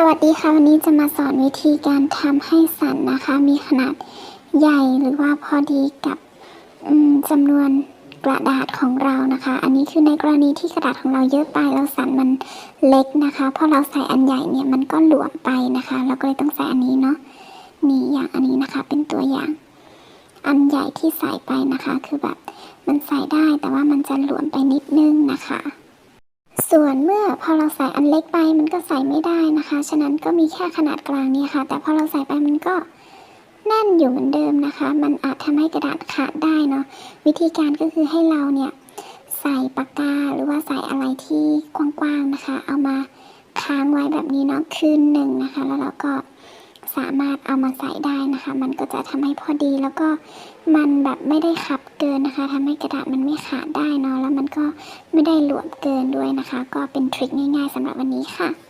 สวัสดีค่ะวันนี้จะมาสอนวิธีการทำให้สันนะคะ มีขนาดใหญ่หรือว่าพอดีกับจำนวนกระดาษของเรานะคะ อันนี้คือในกรณีที่กระดาษของเราเยอะไปแล้วสันมันเล็กนะคะพอเราใส่อันใหญ่เนี่ยมันก็หลวมไปนะคะ เราก็เลยต้องใส่อันนี้เนาะนี่อย่างอันนี้นะคะเป็นตัวอย่าง อันใหญ่ที่ใส่ไปนะคะ คือแบบมันใส่ได้แต่ว่ามันจะหลวมไปนิดนึงนะคะ ส่วนเมื่อพอเราใส่อันเล็กไปมันก็ใส่ไม่ได้นะคะ ฉะนั้นก็มีแค่ขนาดกลางนี่ค่ะ แต่พอเราใส่ไปมันก็แน่นอยู่เหมือนเดิมนะคะ มันอาจทำให้กระดาษขาดได้เนาะ วิธีการก็คือให้เราเนี่ยใส่ปากกาหรือว่าใส่อะไรที่กว้างๆนะคะ เอามาค้างไว้แบบนี้เนาะคืนหนึ่งนะคะ แล้วเราก็ สามารถเอามาใส่ได้นะคะ มันก็จะทำให้พอดีแล้วก็มันแบบไม่ได้ขับเกินนะคะทำให้กระดาษมันไม่ขาดได้เนาะแล้วมันก็ไม่ได้หลวมเกินด้วยนะคะ ก็เป็นทริคง่าย ๆสำหรับวันนี้ค่ะ